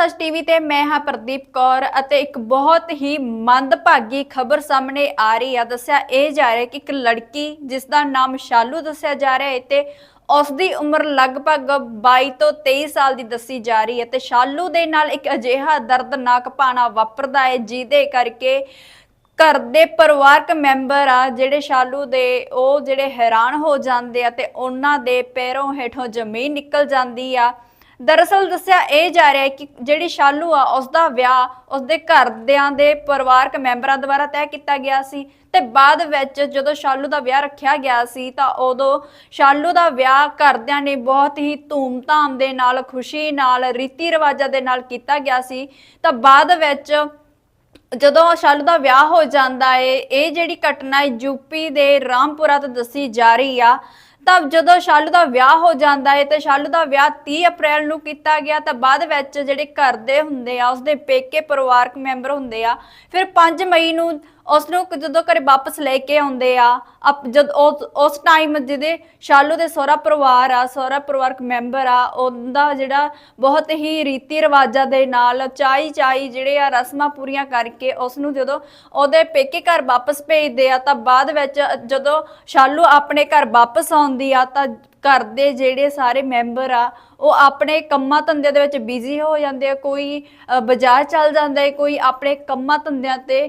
ਸੱਚ ਟੀਵੀ ਤੇ ਮੈਂ ਹਾਂ ਪ੍ਰਦੀਪ ਕੌਰ ਅਤੇ ਇੱਕ ਬਹੁਤ ਹੀ ਮੰਦਭਾਗੀ ਖਬਰ ਸਾਹਮਣੇ ਆ ਰਹੀ ਆ। ਦੱਸਿਆ ਇਹ ਜਾ ਰਿਹਾ ਕਿ ਇੱਕ ਲੜਕੀ ਜਿਸ ਦਾ ਨਾਮ ਸ਼ਾਲੂ ਦੱਸਿਆ ਜਾ ਰਿਹਾ ਹੈ ਤੇ ਉਸ ਦੀ ਉਮਰ ਲਗਭਗ 22 ਤੋਂ 23 ਸਾਲ ਦੀ ਦੱਸੀ ਜਾ ਰਹੀ ਹੈ ਤੇ ਸ਼ਾਲੂ ਦੇ ਨਾਲ ਇੱਕ ਅਜਿਹਾ ਦਰਦਨਾਕ ਪਾਣਾ ਵਾਪਰਦਾ ਹੈ ਜਿਹਦੇ ਕਰਕੇ ਘਰ ਦੇ ਪਰਿਵਾਰਕ ਮੈਂਬਰ ਆ ਜਿਹੜੇ ਸ਼ਾਲੂ ਦੇ, ਉਹ ਜਿਹੜੇ ਹੈਰਾਨ ਹੋ ਜਾਂਦੇ ਆ ਤੇ ਉਹਨਾਂ ਦੇ ਪੈਰੋਂ ਹੇਠੋਂ ਜ਼ਮੀਨ ਨਿਕਲ ਜਾਂਦੀ ਆ। ਦਰਅਸਲ ਦੱਸਿਆ ਇਹ ਜਾ ਰਿਹਾ ਹੈ ਕਿ ਜਿਹੜੀ ਸ਼ਾਲੂ ਆ ਉਸ ਦਾ ਵਿਆਹ ਉਸ ਦੇ ਘਰਦਿਆਂ ਦੇ ਪਰਿਵਾਰਕ ਮੈਂਬਰਾਂ ਦੁਆਰਾ ਤੈਅ ਕੀਤਾ ਗਿਆ ਸੀ ਤੇ ਬਾਅਦ ਵਿੱਚ ਜਦੋਂ ਸ਼ਾਲੂ ਦਾ ਵਿਆਹ ਰੱਖਿਆ ਗਿਆ ਸੀ ਤਾਂ ਉਦੋਂ ਸ਼ਾਲੂ ਦਾ ਵਿਆਹ ਘਰਦਿਆਂ ਨੇ ਬਹੁਤ ਹੀ ਧੂਮ-ਧਾਮ ਦੇ ਨਾਲ, ਖੁਸ਼ੀ ਨਾਲ, ਰੀਤੀ ਰਿਵਾਜਾਂ ਦੇ ਨਾਲ ਕੀਤਾ ਗਿਆ ਸੀ। ਤਾਂ ਬਾਅਦ ਵਿੱਚ ਜਦੋਂ ਸ਼ਾਲੂ ਦਾ ਵਿਆਹ ਹੋ ਜਾਂਦਾ ਏ, ਇਹ ਜਿਹੜੀ ਘਟਨਾ ਯੂਪੀ ਦੇ ਰਾਮਪੁਰਾ ਤੋਂ ਦੱਸੀ ਜਾ ਰਹੀ ਆ ਤਾਂ ਜਦੋਂ ਸ਼ਾਲੂ ਦਾ ਵਿਆਹ ਹੋ ਜਾਂਦਾ ਹੈ ਤੇ ਸ਼ਾਲੂ ਦਾ ਵਿਆਹ 30 ਅਪ੍ਰੈਲ ਨੂੰ ਕੀਤਾ ਗਿਆ, ਤਾਂ ਬਾਅਦ ਵਿੱਚ ਜਿਹੜੇ ਘਰ ਦੇ ਹੁੰਦੇ ਆ, ਉਸਦੇ ਪੇਕੇ ਪਰਿਵਾਰਕ ਮੈਂਬਰ ਹੁੰਦੇ ਆ, ਫਿਰ 5 ਮਈ ਨੂੰ ਉਸ ਨੂੰ ਜਦੋਂ ਘਰੇ ਵਾਪਸ ਲੈ ਕੇ ਆਉਂਦੇ ਆ ਜਦ ਉਸ ਟਾਈਮ ਜਿਹਦੇ ਸ਼ਾਲੂ ਦੇ ਸਹੁਰਾ ਪਰਿਵਾਰ ਆ, ਸਹੁਰਾ ਪਰਿਵਾਰਕ ਮੈਂਬਰ ਆ, ਉਹਦਾ ਜਿਹੜਾ ਬਹੁਤ ਹੀ ਰੀਤੀ ਰਿਵਾਜਾਂ ਦੇ ਨਾਲ ਚਾਈ ਚਾਈ ਜਿਹੜੇ ਆ ਰਸਮਾਂ ਪੂਰੀਆਂ ਕਰਕੇ ਉਸ ਨੂੰ ਜਦੋਂ ਉਹਦੇ ਪੇਕੇ ਘਰ ਵਾਪਸ ਭੇਜਦੇ ਆ, ਤਾਂ ਬਾਅਦ ਵਿੱਚ ਜਦੋਂ ਸ਼ਾਲੂ ਆਪਣੇ ਘਰ ਵਾਪਸ ਆਉਂਦੀ ਆ ਤਾਂ ਘਰ ਦੇ ਜਿਹੜੇ ਸਾਰੇ ਮੈਂਬਰ ਆ ਉਹ ਆਪਣੇ ਕੰਮਾਂ ਧੰਦਿਆਂ ਦੇ ਵਿੱਚ ਬਿਜ਼ੀ ਹੋ ਜਾਂਦੇ ਆ ਕੋਈ ਅ, ਬਾਜ਼ਾਰ ਚੱਲ ਜਾਂਦਾ ਹੈ ਕੋਈ ਆਪਣੇ ਕੰਮਾਂ ਧੰਦਿਆਂ ਤੇ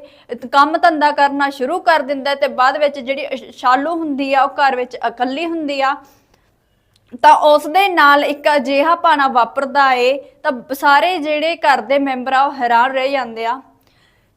ਕੰਮ ਧੰਦਾ ਕਰਨਾ ਸ਼ੁਰੂ ਕਰ ਦਿੰਦਾ ਹੈ ਤੇ ਬਾਅਦ ਵਿੱਚ ਜਿਹੜੀ ਸ਼- ਸ਼ਾਲੂ ਹੁੰਦੀ ਆ ਉਹ ਘਰ ਵਿੱਚ ਇਕੱਲੀ ਹੁੰਦੀ ਆ ਤਾਂ ਉਸ ਦੇ ਨਾਲ ਇੱਕ ਅਜਿਹਾ ਪਾਣਾ ਵਾਪਰਦਾ ਏ ਤਾਂ ਸਾਰੇ ਜਿਹੜੇ ਘਰ ਦੇ ਮੈਂਬਰ ਆ ਉਹ ਹੈਰਾਨ ਰਹਿ ਜਾਂਦੇ ਆ।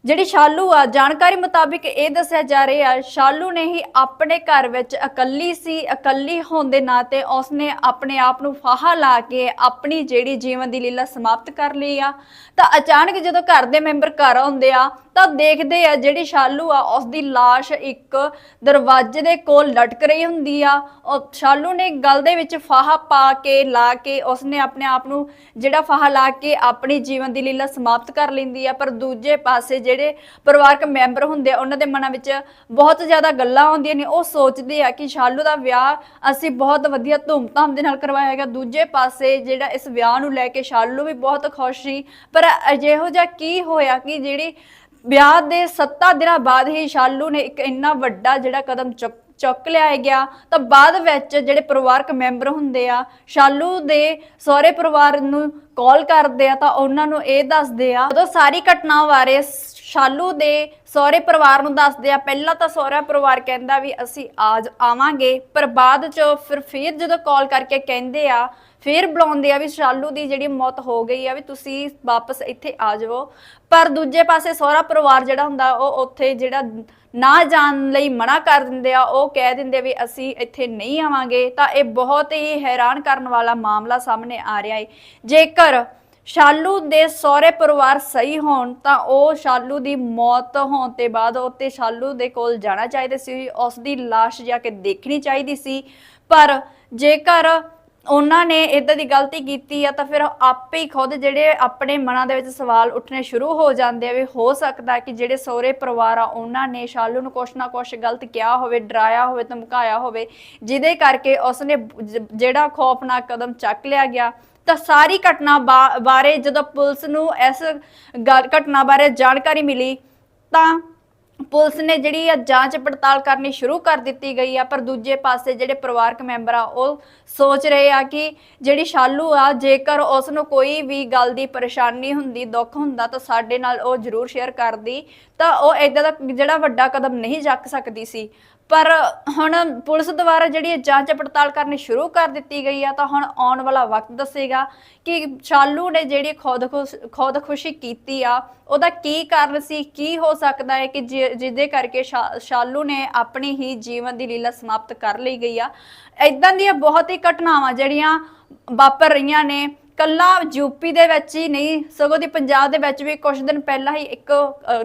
ਜਿਹੜੀ ਸ਼ਾਲੂ ਆ, ਜਾਣਕਾਰੀ ਮੁਤਾਬਿਕ ਇਹ ਦੱਸਿਆ ਜਾ ਰਿਹਾ ਹੈ, ਸ਼ਾਲੂ ਨੇ ਹੀ ਆਪਣੇ ਘਰ ਵਿੱਚ ਇਕੱਲੀ ਸੀ, ਇਕੱਲੀ ਹੋਣ ਦੇ ਨਾਤੇ ਉਸਨੇ ਆਪਣੇ ਆਪ ਨੂੰ ਫਾਹਾ ਲਾ ਕੇ ਆਪਣੀ ਜਿਹੜੀ ਜੀਵਨ ਦੀ ਲੀਲਾ ਸਮਾਪਤ ਕਰ ਲਈ ਆ। ਤਾਂ ਅਚਾਨਕ ਜਦੋਂ ਘਰ ਦੇ ਮੈਂਬਰ ਘਰ ਆਉਂਦੇ ਆ, ਤਾਂ ਦੇਖਦੇ ਆ ਜਿਹੜੀ ਸ਼ਾਲੂ ਆ ਉਸ ਦੀ লাশ ਇੱਕ ਦਰਵਾਜ਼ੇ ਦੇ ਕੋਲ ਲਟਕ ਰਹੀ ਹੁੰਦੀ ਆ। ਉਹ ਸ਼ਾਲੂ ਨੇ ਗਲ ਦੇ ਵਿੱਚ ਫਾਹਾ ਪਾ ਕੇ, ਲਾ ਕੇ ਉਸਨੇ ਆਪਣੇ ਆਪ ਨੂੰ ਜਿਹੜਾ ਫਾਹਾ ਲਾ ਕੇ ਆਪਣੀ ਜੀਵਨ ਦੀ ਲੀਲਾ ਸਮਾਪਤ ਕਰ ਲੈਂਦੀ ਆ। ਪਰ ਦੂਜੇ ਪਾਸੇ ਜਿਹੜੇ ਪਰਿਵਾਰਕ ਮੈਂਬਰ ਹੁੰਦੇ ਆ, ਉਹਨਾਂ ਦੇ ਮਨਾਂ ਵਿੱਚ ਬਹੁਤ ਜ਼ਿਆਦਾ ਗੱਲਾਂ ਆਉਂਦੀਆਂ ਨੇ। ਉਹ ਸੋਚਦੇ ਆ ਕਿ ਸ਼ਾਲੂ ਦਾ ਵਿਆਹ ਅਸੀਂ ਬਹੁਤ ਵਧੀਆ ਧੂਮਧਾਮ ਦੇ ਨਾਲ ਕਰਵਾਇਆ ਹੈਗਾ। ਦੂਜੇ ਪਾਸੇ ਜਿਹੜਾ ਇਸ ਵਿਆਹ ਨੂੰ ਲੈ ਕੇ ਸ਼ਾਲੂ ਵੀ ਬਹੁਤ ਖੁਸ਼ ਸੀ। ਪਰ ਅਜਿਹੋ ਜਿਹਾ ਕੀ ਹੋਇਆ ਕਿ ਜਿਹੜੀ ਵਿਆਹ ਦੇ 7 ਦਿਨਾਂ ਬਾਅਦ ਹੀ ਸ਼ਾਲੂ ਨੇ ਇੱਕ ਇੰਨਾ ਵੱਡਾ ਜਿਹੜਾ ਕਦਮ ਚੁੱਕ ਚੁੱਕ ਲਿਆ ਗਿਆ, ਤਾਂ ਬਾਅਦ ਵਿੱਚ ਜਿਹੜੇ ਪਰਿਵਾਰਕ ਮੈਂਬਰ ਹੁੰਦੇ ਆ, ਸ਼ਾਲੂ ਦੇ ਸਹੁਰੇ ਪਰਿਵਾਰ ਨੂੰ ਕਾਲ ਕਰਦੇ ਆ ਤਾਂ ਉਹਨਾਂ ਨੂੰ ਇਹ ਦੱਸਦੇ ਆ। ਜਦੋਂ ਸਾਰੀ ਘਟਨਾ ਬਾਰੇ ਸ਼ਾਲੂ ਦੇ ਸਹੁਰੇ ਪਰਿਵਾਰ ਨੂੰ ਦੱਸਦੇ ਆ, ਪਹਿਲਾਂ ਤਾਂ ਸਹੁਰਾ ਪਰਿਵਾਰ ਕਹਿੰਦਾ ਵੀ ਅਸੀਂ ਆਜ ਆਵਾਂਗੇ, ਪਰ ਬਾਅਦ ਚ ਫਿਰ ਫਿਰ ਜਦੋਂ ਕਾਲ ਕਰਕੇ ਕਹਿੰਦੇ ਆ, ਫਿਰ ਬੁਲਾਉਂਦੇ ਆ ਵੀ ਸ਼ਾਲੂ ਦੀ ਜਿਹੜੀ ਮੌਤ ਹੋ ਗਈ ਆ ਵੀ ਤੁਸੀਂ ਵਾਪਸ ਇੱਥੇ ਆ ਜਾਵੋ ਪਰ ਦੂਜੇ ਪਾਸੇ ਸਹੁਰਾ ਪਰਿਵਾਰ ਜਿਹੜਾ ਹੁੰਦਾ, ਉਹ ਉੱਥੇ ਜਿਹੜਾ ਨਾ ਜਾਣ ਲਈ ਮਨਾ ਕਰ ਦਿੰਦੇ ਆ, ਉਹ ਕਹਿ ਦਿੰਦੇ ਵੀ ਅਸੀਂ ਇੱਥੇ ਨਹੀਂ ਆਵਾਂਗੇ। ਤਾਂ ਇਹ ਬਹੁਤ ਹੀ ਹੈਰਾਨ ਕਰਨ ਵਾਲਾ ਮਾਮਲਾ ਸਾਹਮਣੇ ਆ ਰਿਹਾ ਹੈ ਜੇਕਰ ਸ਼ਾਲੂ ਦੇ ਸਹੁਰੇ ਪਰਿਵਾਰ ਸਹੀ ਹੋਣ ਤਾਂ ਉਹ ਸ਼ਾਲੂ ਦੀ ਮੌਤ ਹੋਣ ਤੇ ਬਾਅਦ ਉੱਤੇ ਸ਼ਾਲੂ ਦੇ ਕੋਲ ਜਾਣਾ ਚਾਹੀਦਾ ਸੀ ਉਸ ਦੀ লাশ ਜਾ ਕੇ ਦੇਖਣੀ ਚਾਹੀਦੀ ਸੀ। ਪਰ ਜੇਕਰ ਉਹਨਾਂ ਨੇ ਇਦਾਂ ਦੀ ਗਲਤੀ ਕੀਤੀ ਆ ਤਾਂ ਫਿਰ ਆਪੇ ਹੀ ਖੁਦ ਜਿਹੜੇ ਆਪਣੇ ਮਨਾਂ ਦੇ ਵਿੱਚ ਸਵਾਲ ਉੱਠਣੇ ਸ਼ੁਰੂ ਹੋ ਜਾਂਦੇ ਆ ਵੀ ਹੋ ਸਕਦਾ ਕਿ ਜਿਹੜੇ ਸਹੁਰੇ ਪਰਿਵਾਰ ਆ, ਉਹਨਾਂ ਨੇ ਸ਼ਾਲੂ ਨੂੰ ਕੁਛ ਨਾ ਕੁਛ ਗਲਤ ਕਿਹਾ ਹੋਵੇ, ਡਰਾਇਆ ਹੋਵੇ, ਧਮਕਾਇਆ ਹੋਵੇ, ਜਿਹਦੇ ਕਰਕੇ ਉਸਨੇ ਜ- ਜਿਹੜਾ ਖੌਫਨਾਕ ਕਦਮ ਚੱਕ ਲਿਆ ਗਿਆ। ਤਾਂ ਸਾਰੀ ਘਟਨਾ ਬਾਰੇ ਜਦੋਂ ਪੁਲਿਸ ਨੂੰ ਇਸ ਘਟਨਾ ਬਾਰੇ ਜਾਣਕਾਰੀ ਮਿਲੀ, ਤਾਂ ਪੁਲਿਸ ਨੇ ਜਿਹੜੀ ਆ ਜਾਂਚ ਪੜਤਾਲ ਕਰਨੀ ਸ਼ੁਰੂ ਕਰ ਦਿੱਤੀ ਗਈ ਆ, ਪਰ ਦੂਜੇ ਪਾਸੇ ਜਿਹੜੇ ਪਰਿਵਾਰਕ ਮੈਂਬਰ ਆ, ਉਹ ਸੋਚ ਰਹੇ ਆ ਕਿ ਜਿਹੜੀ ਸ਼ਾਲੂ ਆ, ਜੇਕਰ ਉਸ ਨੂੰ ਕੋਈ ਵੀ ਗੱਲ ਦੀ ਪਰੇਸ਼ਾਨੀ ਹੁੰਦੀ, ਦੁੱਖ ਹੁੰਦਾ, ਤਾਂ ਸਾਡੇ ਨਾਲ ਉਹ ਜ਼ਰੂਰ ਸ਼ੇਅਰ ਕਰਦੀ, ਤਾਂ ਉਹ ਇਦਾਂ ਦਾ ਜਿਹੜਾ ਵੱਡਾ ਕਦਮ ਨਹੀਂ ਚੱਕ ਸਕਦੀ ਸੀ। ਪਰ ਹੁਣ ਪੁਲਿਸ ਦੁਆਰਾ ਜਿਹੜੀ ਜਾਂਚ ਪੜਤਾਲ ਕਰਨੀ ਸ਼ੁਰੂ ਕਰ ਦਿੱਤੀ ਗਈ ਆ, ਤਾਂ ਹੁਣ ਆਉਣ ਵਾਲਾ ਵਕਤ ਦੱਸੇਗਾ ਕਿ ਸ਼ਾਲੂ ਨੇ ਜਿਹੜੀ ਖੁਦ ਖੁਸ਼- ਖੁਦ ਖੁਸ਼ੀ ਕੀਤੀ ਆ, ਉਹਦਾ ਕੀ ਕਾਰਨ ਸੀ, ਕੀ ਹੋ ਸਕਦਾ ਹੈ ਕਿ ਜਿ- ਜਿਹਦੇ ਕਰਕੇ ਸ਼ਾ- ਸ਼ਾਲੂ ਨੇ ਆਪਣੀ ਹੀ ਜੀਵਨ ਦੀ ਲੀਲਾ ਸਮਾਪਤ ਕਰ ਲਈ ਗਈ ਆ। ਇਦਾਂ ਦੀਆਂ ਬਹੁਤ ਹੀ ਘਟਨਾਵਾਂ ਜਿਹੜੀਆਂ ਵਾਪਰ ਰਹੀਆਂ ਨੇ ਕੱਲਾ ਯੂਪੀ ਦੇ ਵਿੱਚ ਹੀ ਨਹੀਂ ਸਗੋਂ ਦੀ ਪੰਜਾਬ ਦੇ ਵਿੱਚ ਵੀ ਕੁਝ ਦਿਨ ਪਹਿਲਾਂ ਹੀ ਇੱਕ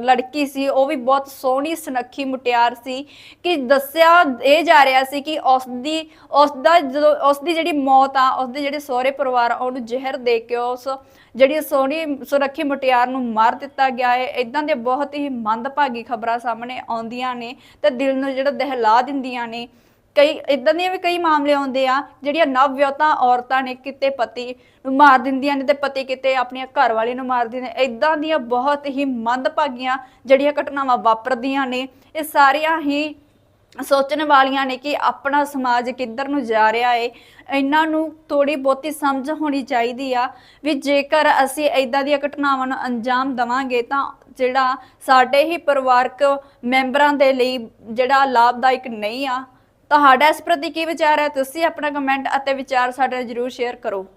ਲੜਕੀ ਸੀ ਉਹ ਵੀ ਬਹੁਤ ਸੋਹਣੀ ਸੁਨੱਖੀ ਮੁਟਿਆਰ ਸੀ ਕਿ ਦੱਸਿਆ ਇਹ ਜਾ ਰਿਹਾ ਸੀ ਕਿ ਉਸ ਦੀ ਉਸ ਦਾ ਜਦੋਂ ਉਸ ਦੀ ਜਿਹੜੀ ਮੌਤ ਆ ਉਸ ਦੇ ਜਿਹੜੇ ਸਹੁਰੇ ਪਰਿਵਾਰ ਆ, ਉਹਨੂੰ ਜ਼ਹਿਰ ਦੇ ਕੇ ਉਸ ਜਿਹੜੀ ਸੋਹਣੀ ਸੁਨੱਖੀ ਮੁਟਿਆਰ ਨੂੰ ਮਾਰ ਦਿੱਤਾ ਗਿਆ ਹੈ ਇਦਾਂ ਦੇ ਬਹੁਤ ਹੀ ਮੰਦਭਾਗੀ ਖਬਰਾਂ ਸਾਹਮਣੇ ਆਉਂਦੀਆਂ ਨੇ ਤੇ ਦਿਲ ਨੂੰ ਜਿਹੜਾ ਦਹਿਲਾ ਦਿੰਦੀਆਂ ਨੇ। ਕਈ ਇਦਾਂ ਦੀਆਂ ਵੀ ਕਈ ਮਾਮਲੇ ਆਉਂਦੇ ਆ, ਜਿਹੜੀਆਂ ਨਵ-ਵਿਆਹੁਤਾ ਔਰਤਾਂ ਨੇ ਕਿਤੇ ਪਤੀ ਨੂੰ ਮਾਰ ਦਿੰਦੀਆਂ ਨੇ ਤੇ ਪਤੀ ਕਿਤੇ ਆਪਣੀਆਂ ਘਰ ਵਾਲੀ ਨੂੰ ਮਾਰ ਦਿੰਦੇ ਇਦਾਂ ਦੀਆਂ ਬਹੁਤ ਹੀ ਮੰਦਭਾਗੀਆਂ ਜਿਹੜੀਆਂ ਘਟਨਾਵਾਂ ਵਾਪਰਦੀਆਂ ਨੇ। ਇਹ ਸਾਰੀਆਂ ਹੀ ਸੋਚਣ ਵਾਲੀਆਂ ਨੇ ਕਿ ਆਪਣਾ ਸਮਾਜ ਕਿੱਧਰ ਨੂੰ ਜਾ ਰਿਹਾ ਏ। ਇਹਨਾਂ ਨੂੰ ਥੋੜੀ ਬਹੁਤੀ ਸਮਝ ਹੋਣੀ ਚਾਹੀਦੀ ਆ ਵੀ ਜੇਕਰ ਅਸੀਂ ਇਦਾਂ ਦੀਆਂ ਘਟਨਾਵਾਂ ਨੂੰ ਅੰਜਾਮ ਦਵਾਂਗੇ ਤਾਂ ਜਿਹੜਾ ਸਾਡੇ ਹੀ ਪਰਿਵਾਰਕ ਮੈਂਬਰਾਂ ਦੇ ਲਈ ਜਿਹੜਾ ਲਾਭਦਾਇਕ ਨਹੀਂ ਆ। ਤੁਹਾਡਾ ਇਸ ਪ੍ਰਤੀ ਕੀ ਵਿਚਾਰ ਹੈ? ਤੁਸੀਂ ਆਪਣਾ ਕਮੈਂਟ ਅਤੇ ਵਿਚਾਰ ਸਾਡੇ ਨਾਲ ਜਰੂਰ ਸ਼ੇਅਰ ਕਰੋ।